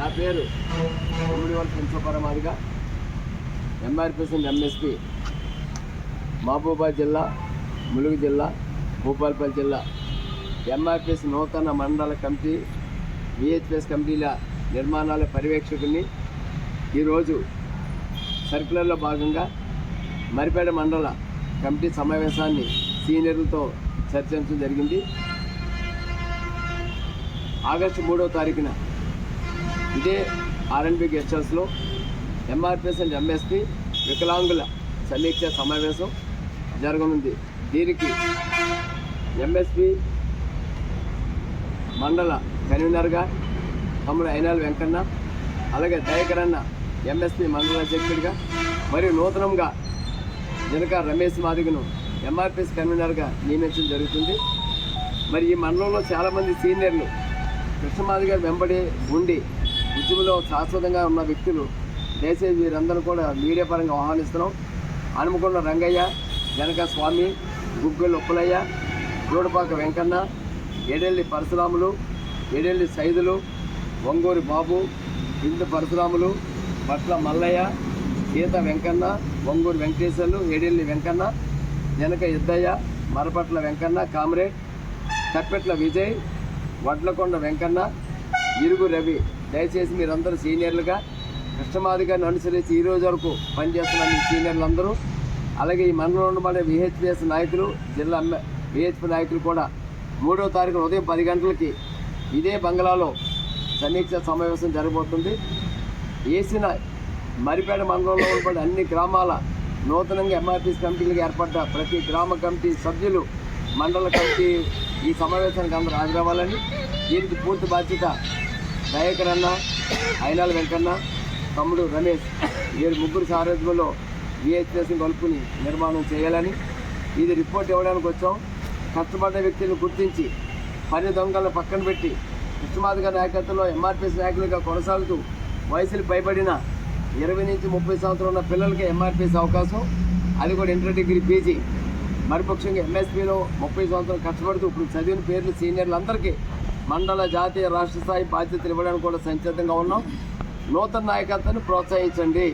నా పేరు ఉమ్మడివల్ పెంచపరమాదిగా ఎంఆర్పిఎస్ ఎంఎస్పి మహబూబాద్ జిల్లా ములుగు జిల్లా భూపాలపల్లి జిల్లా. ఎంఆర్పిఎస్ నూతన మండల కమిటీ విహెచ్పిఎస్ కమిటీల నిర్మాణాల పర్యవేక్షకుని ఈరోజు సర్కులర్లో భాగంగా మరిపేట మండల కమిటీ సమావేశాన్ని సీనియర్లతో చర్చించడం జరిగింది. ఆగస్టు మూడవ తారీఖున ఇదే ఆర్ఎన్బి గెస్ట్ హౌస్లో ఎంఆర్పిఎస్ అండ్ ఎంఎస్పి వికలాంగుల సమీక్ష సమావేశం జరగనుంది. దీనికి ఎంఎస్పి మండల కన్వీనర్గా తమ్ముడు అయినాల వెంకన్న అలాగే దయకరన్న ఎంఎస్పి మండల అధ్యక్షుడిగా మరియు నూతనంగా జనక రమేష్ మాదిగను ఎంఆర్పిఎస్ కన్వీనర్గా నియమించడం జరుగుతుంది. మరి ఈ మండలంలో చాలామంది సీనియర్లు కృష్ణమాది గారు వెంబడి ఉండి ఉద్యమంలో శాశ్వతంగా ఉన్న వ్యక్తులు దయచేసి వీరందరూ కూడా మీడియా పరంగా ఆహ్వానిస్తున్నాం. హనుమకొండ రంగయ్య జనక స్వామి గుగ్గల్ ఉప్పలయ్య గూడపాక వెంకన్న ఏడెల్లి పరశురాములు ఏడెల్లి సైదులు ఒంగూరి బాబు బిందు పరశురాములు పట్ల మల్లయ్య సీత వెంకన్న వంగూరి వెంకటేశ్వర్లు ఏడెల్లి వెంకన్న వెనక ఇద్దయ్య మరపట్ల వెంకన్న కామ్రేడ్ తప్పెట్ల విజయ్ వడ్లకొండ వెంకన్న ఇరుగు రవి. దయచేసి మీరందరూ సీనియర్లుగా కృష్ణమాదిగారిని అనుసరించి ఈ రోజు వరకు పనిచేస్తున్న మీ సీనియర్లందరూ అలాగే ఈ మండలంలో ఉన్న విహెచ్పిఎస్ నాయకులు జిల్లా విహెచ్పి నాయకులు కూడా మూడో తారీఖున ఉదయం పది గంటలకి ఇదే బంగ్లాలో సమీక్ష సమావేశం జరగబోతుంది. వేసిన మరిపేట మండలంలో ఉన్నటువంటి అన్ని గ్రామాల నూతనంగా ఎంఆర్పీస్ కమిటీలకు ఏర్పడ్డ ప్రతి గ్రామ కమిటీ సభ్యులు మండల కమిటీ ఈ సమావేశానికి అందరూ హాజరవ్వాలని దీనికి పూర్తి బాధ్యత దయాకర్ అన్న అయినాల వెంకన్న తమ్ముడు రమేష్ వీరు ముగ్గురు సారథ్యంలో విహెచ్ఎస్ని కలుపుకుని నిర్మాణం చేయాలని ఇది రిపోర్ట్ ఇవ్వడానికి వచ్చాం. కష్టపడ్డ వ్యక్తులను గుర్తించి పని దొంగలను పక్కన పెట్టి కృష్ణమాదిగా నాయకత్వంలో ఎంఆర్పిఎస్ నాయకులుగా కొనసాగుతూ వయసులు పైబడిన ఇరవై నుంచి ముప్పై సంవత్సరం ఉన్న పిల్లలకి ఎంఆర్పిఎస్ అవకాశం. అది కూడా ఇంటర్ డిగ్రీ పీజీ. మరిపక్షంగా ఎంఎస్పీలో ముప్పై సంవత్సరాలు కష్టపడుతూ ఇప్పుడు చదివిన పేర్లు సీనియర్లు అందరికీ మండల జాతీయ రాష్ట్ర స్థాయి బాధ్యతలు ఇవ్వడానికి కూడా సంసిద్ధంగా ఉన్నాం. నూతన నాయకత్వాన్ని ప్రోత్సహించండి.